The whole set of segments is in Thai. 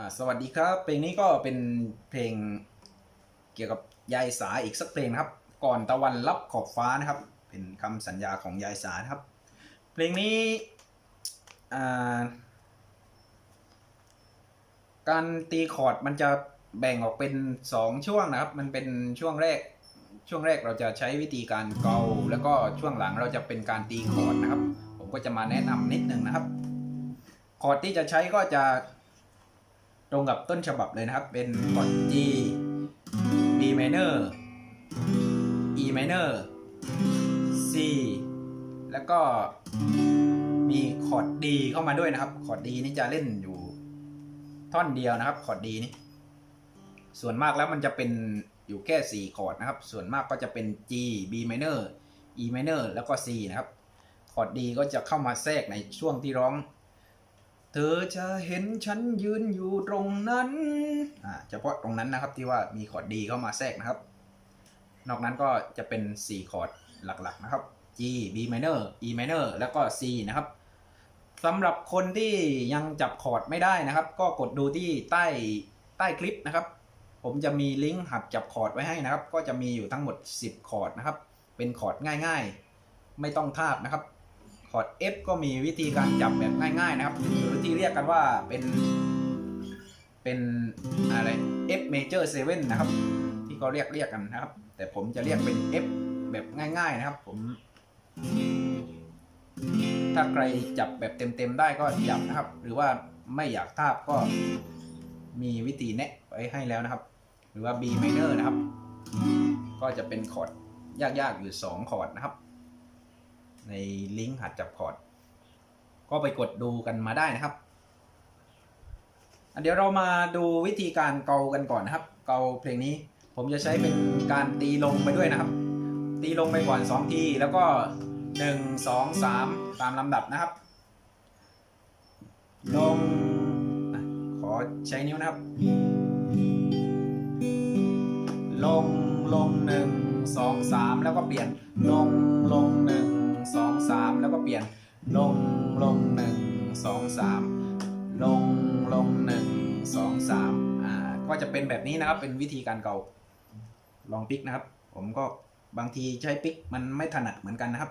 อ่าสวัสดีครับ เพลงนี้ก็เป็นเพลงเกี่ยวกับยายสาอีกสักเพลงนะครับ ก่อนตะวันรับขอบฟ้านะครับ เป็นคำสัญญาของยายสาครับ เพลงนี้อ่าการตีคอร์ดมันจะแบ่งออกเป็นสองช่วงนะครับ มันเป็นช่วงแรกช่วงแรกเราจะใช้วิธีการเกา แล้วก็ช่วงหลังเราจะเป็นการตีคอร์ดนะครับ ผมก็จะมาแนะนำนิดนึงนะครับคอร์ดที่จะใช้ก็จะ ตรงกับต้นฉบับเลยนะครับ เป็นคอร์ด G B minor E minor C แล้วก็มีคอร์ด D เข้ามาด้วยนะครับ คอร์ด D นี่จะเล่นอยู่ท่อนเดียวนะครับ คอร์ด D นี่ ส่วนมากแล้วมันจะเป็นอยู่แค่ 4 คอร์ดนะครับ ส่วนมากก็จะเป็น G B minor E minor แล้วก็ C นะครับ คอร์ด D ก็จะเข้ามาแทรกในช่วงที่ร้อง อจะเห็นฉันยืนอยู่ตรงนั้นอ่าเฉพาะตรงนั้นนะครับที่ว่ามีคอร์ด D เข้ามาแทรกนะครับ นอกนั้นก็จะเป็น 4 คอร์ดหลักๆนะครับ G B minor E minor แล้วก็ C นะครับสำหรับคนที่ยังจับคอร์ดไม่ได้นะครับ ก็กดดูที่ใต้ใต้คลิปนะครับ ผมจะมีลิงก์หัดจับคอร์ดไว้ให้นะครับ ก็จะมีอยู่ทั้งหมด 10 คอร์ดนะครับ เป็นคอร์ดง่าย ๆ ไม่ต้องทาบนะครับ คอร์ด F ก็มีวิธีการจับแบบง่าย ๆ นะครับหรือที่เรียกกันว่าเป็นเป็นอะไร F major 7 นะครับ ที่เขาเรียกเรียกกันนะครับ แต่ผมจะเรียกเป็น F แบบง่าย ๆ นะครับ ผม ถ้าใครจับแบบเต็มๆได้ก็จับนะครับ หรือว่าไม่อยากทาบก็มีวิธีแนะไว้ให้แล้วนะครับ หรือว่า B minor นะครับ ก็จะเป็นคอร์ดยากๆอยู่ 2 คอร์ดนะครับ ในลิงก์หัดจับคอร์ดก็ไปกดดูกันมาได้นะครับ เดี๋ยวเรามาดูวิธีการเกากันก่อนนะครับ เกาเพลงนี้ผมจะใช้เป็นการตีลงไปด้วยนะครับ ตีลงไปก่อน2ทีแล้วก็ 1 2 3 ตามลำดับนะครับ ลง ขอใช้นิ้วนะครับ ลงลงหนึ่งสองสามแล้วก็เปลี่ยนลงลงหนึ่ง สามแล้วก็เปลี่ยนลงลงหนึ่งสองสามลงลงหนึ่งสองสามอ่าก็จะเป็นแบบนี้นะครับ เป็นวิธีการเกาลองปิกนะครับ ผมก็บางทีใช้ปิกมันไม่ถนัดเหมือนกันนะครับ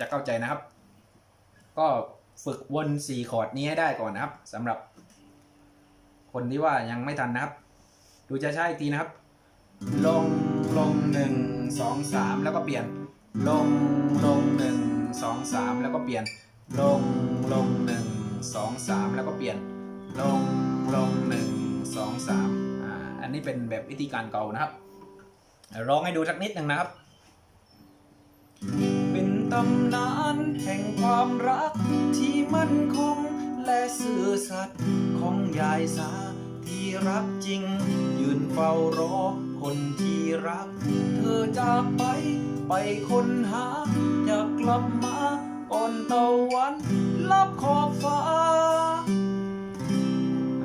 จะเข้าใจนะครับ ก็ฝึกวนสี่คอร์ดนี้ให้ได้ก่อนนะครับสำหรับ คนที่ว่ายังไม่ทันนะครับ ดูจะใช่อีกทีนะครับ ลงลงหนึ่งสองสามแล้วก็เปลี่ยน ลงลงหนึ่งสองสามแล้วก็เปลี่ยน ลงลงหนึ่งสองสามแล้วก็เปลี่ยน ลงลงหนึ่งสองสามอ่าอันนี้เป็นแบบวิธีการเกานะครับร้องให้ดูสักนิดหนึ่งนะครับ ตำนานแห่งความรักที่มั่นคงและซื่อสัตย์ของยายสาที่รักจริง ยืนเฝ้ารอคนที่รัก เธอจากไปไปค้นหาอยากกลับมาก่อนตะวันลับขอบฟ้า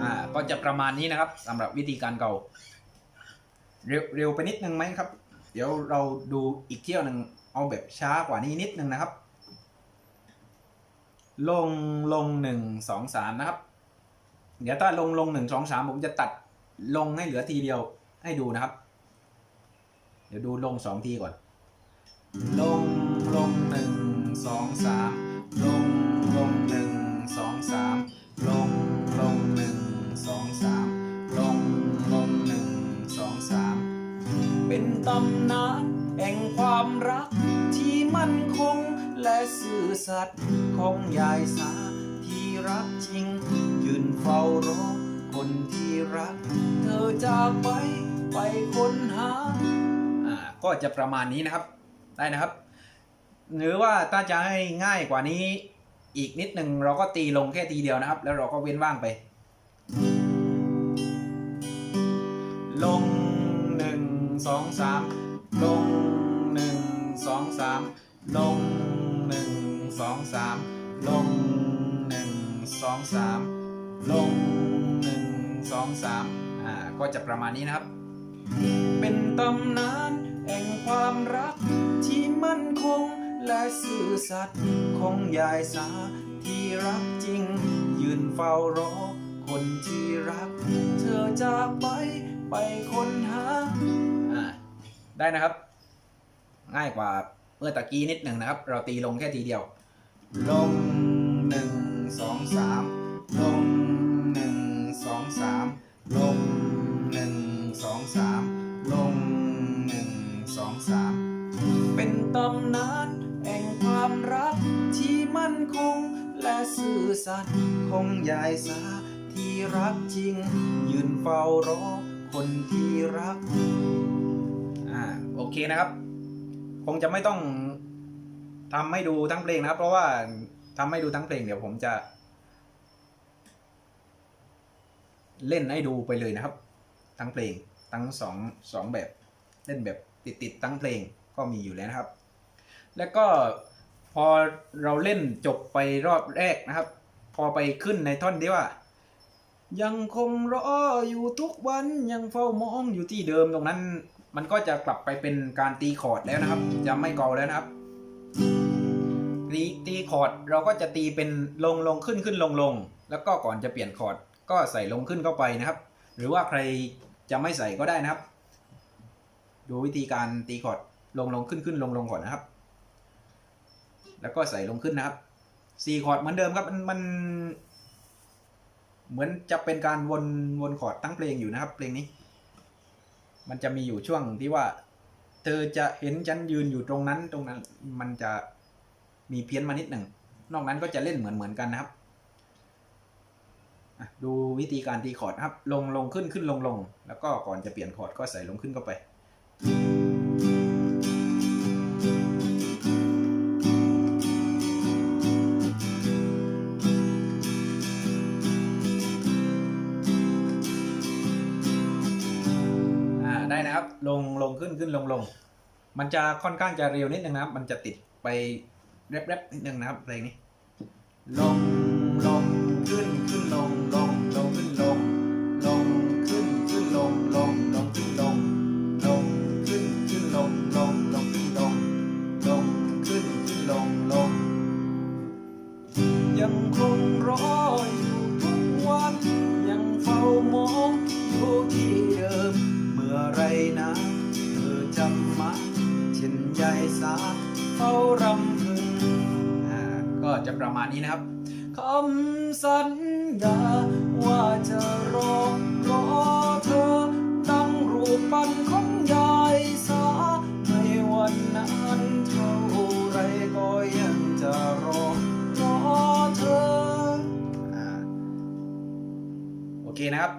อ่าก็จะประมาณนี้นะครับสำหรับวิธีการเก่า เร็วเร็วไปนิดนึงไหมครับ เดี๋ยวเราดูอีกเที่ยวหนึ่ง เอาแบบช้ากว่านี้นิดนึงนะครับ ลงลงหนึ่งสองสามนะครับ เดี๋ยวถ้าลงลงหนึ่งสองสามผมจะตัดลงให้เหลือทีเดียวให้ดูนะครับ เดี๋ยวดูลงสองทีก่อน ลงลงหนึ่งสองสามลงลงหนึ่งสองสามลงลงหนึ่งสองสามลงลงหนึ่งสองสามเป็นตำนาน แห่งความรักที่มั่นคงและซื่อสัตย์ของยายสาที่รักจริง ยืนเฝ้ารอคนที่รัก เธอจากไปไปค้นหาอ่าก็จะประมาณนี้นะครับได้นะครับ หรือว่าถ้าจะให้ง่ายกว่านี้อีกนิดหนึ่งเราก็ตีลงแค่ทีเดียวนะครับ แล้วเราก็เว้นว่างไป ลงหนึ่งสองสาม ลงหนึ่งสองสามลงหนึ่งสองสามลงหนึ่งสองสามลงหนึ่งสองสามอ่าก็จะประมาณนี้นะครับ เป็นตำนานแห่งความรักที่มั่นคงและซื่อสัตย์ของยายสาที่รักจริง ยืนเฝ้ารอ คนที่รัก เธอจากไปไปค้นหา ได้นะครับ ง่ายกว่าเมื่อตะกี้นิดหนึ่งนะครับ เราตีลงแค่ทีเดียว ลงหนึ่งสองสามลงหนึ่งสองสามลงหนึ่งสองสามลงหนึ่งสองสามเป็นตำนานแห่งความรักที่มั่นคง และซื่อสัตย์ของยายสาที่รักจริง ยืนเฝ้ารอคนที่รัก อ่าโอเคนะครับ คงจะไม่ต้องทำให้ดูทั้งเพลงนะครับ เพราะว่าทำให้ดูทั้งเพลงเดี๋ยวผมจะ เล่นให้ดูไปเลยนะครับ ทั้งเพลงทั้งสองสองแบบเล่นแบบติดติดทั้งเพลงก็มีอยู่แล้วนะครับ แล้วก็พอเราเล่นจบไปรอบแรกนะครับ พอไปขึ้นในท่อนที่ว่า ยังคงรออยู่ทุกวันยังเฝ้ามองอยู่ที่เดิมตรงนั้น มันก็จะกลับไปเป็นการตีคอร์ดแล้วนะครับ จะไม่เกาแล้วนะครับตีตีคอร์ดเราก็จะตีเป็นลงลงขึ้นขึ้นลงลงแล้วก็ก่อนจะเปลี่ยนคอร์ดก็ใส่ลงขึ้นเข้าไปนะครับ หรือว่าใครจะไม่ใส่ก็ได้นะครับ ดูวิธีการตีคอร์ดลงลงขึ้นขึ้นลงลงก่อนนะครับ แล้วก็ใส่ลงขึ้นนะครับสี่คอร์ดเหมือนเดิมครับมันมัน เหมือนจะเป็นการวนวนคอร์ดตั้งเพลงอยู่นะครับ เพลงนี้ มันจะมีอยู่ช่วงที่ว่า เธอจะเห็นฉันยืนอยู่ตรงนั้นตรงนั้น มันจะมีเพี้ยนมานิดหนึ่ง นอกนั้นก็จะเล่นเหมือนเหมือนกันนะครับดูวิธีการตีคอร์ดครับ ลงลงขึ้นขึ้นลงลง แล้วก็ก่อนจะเปลี่ยนคอร์ดก็ใส่ลงขึ้นเข้าไป ขึ้นลงลงมันจะค่อนข้างจะเร็วนิดนึงนะครับ มันจะติดไปแรปๆนิดนึงนะครับเพลงนี้ ลงลงขึ้นขึ้นลงลงลงขึ้นลงลงขึ้นขึ้นลงลงลงขึ้นลงลงขึ้นขึ้นลงลงลงขึ้นลงลงขึ้นขึ้นลงลงยังคงรออยู่ทุกวัน ยังเฝ้ามองอยู่ที่เดิมเมื่อไรนะ เช่สาเฝ้ารำพึงก็จะประมาณนี้นะครับคำสัญญาว่าจะรอรอเธอตั้งรูปปั้นของยายสาในวันนั้นเท่าไรก็ยังจะรอรอเธออโอเคนะครับ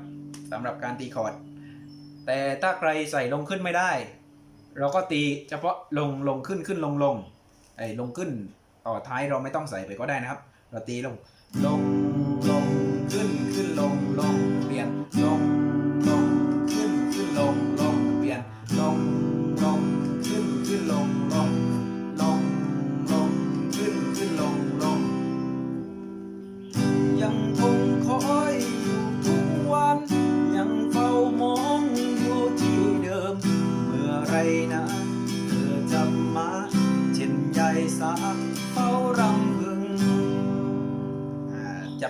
สำหรับการตีคอร์ดแต่ถ้าใครใส่ลงขึ้นไม่ได้ เราก็ตีเฉพาะลงลงขึ้นขึ้นลงลงไอ้ลงขึ้นต่อท้ายเราไม่ต้องใส่ไปก็ได้นะครับ เราตีลงลงลง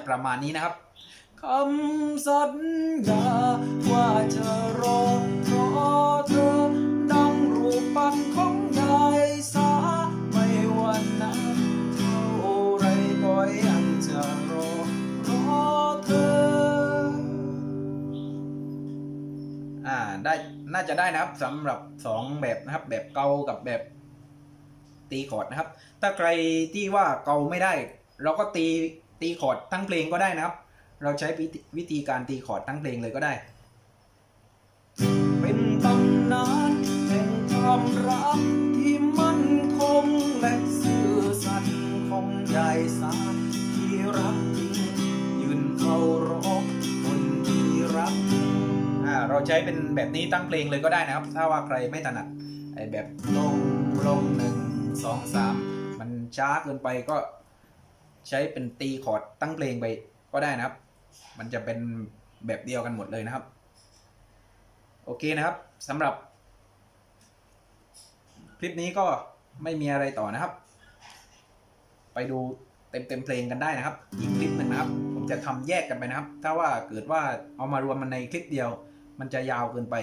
ประมาณนี้นะครับคำสัญญาว่าจะรอรอเธอดังรูปปั้นของยายสาไม่วันนั้นเท่าไรก็ยังจะรอรอเธออ่าได้น่าจะได้นะครับสำหรับสองแบบนะครับ แบบเกากับแบบตีคอร์ดนะครับ ถ้าใครที่ว่าเกาไม่ได้ เราก็ตี ตีคอร์ดทั้งเพลงก็ได้นะครับ เราใช้วิธีวิธีการตีคอร์ดทั้งเพลงเลยก็ได้ เป็นตำนานแห่งความรักที่มั่นคงและซื่อสัตย์ของยายสาที่รักจริงยืนเคารพคนที่รักอ่าเราใช้เป็นแบบนี้ตั้งเพลงเลยก็ได้นะครับ ถ้าว่าใครไม่ถนัดไอ้แบบลงลงหนึ่งสองสามมันช้าเกินไปก็ ใช้เป็นตีคอร์ดตั้งเพลงไปก็ได้นะครับ มันจะเป็นแบบเดียวกันหมดเลยนะครับ โอเคนะครับสำหรับคลิปนี้ก็ไม่มีอะไรต่อนะครับ ไปดูเต็มเต็มเพลงกันได้นะครับ อีกคลิปหนึ่งนะครับ ผมจะทำแยกกันไปนะครับ ถ้าว่าเกิดว่าเอามารวมมันในคลิปเดียว มันจะยาวเกินไป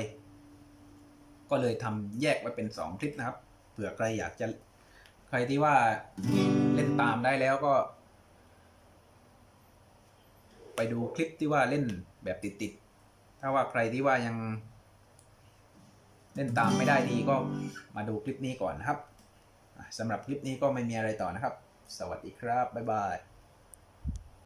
ก็เลยทำแยกไว้เป็นสองคลิปนะครับ เผื่อใครอยากจะใครที่ว่าเล่นตามได้แล้วก็ ไปดูคลิปที่ว่าเล่นแบบติดๆ ถ้าว่าใครที่ว่ายัง เล่นตามไม่ได้ดีก็มาดูคลิปนี้ก่อนนะครับสำหรับคลิปนี้ก็ไม่มีอะไรต่อนะครับ สวัสดีครับ บ๊ายบาย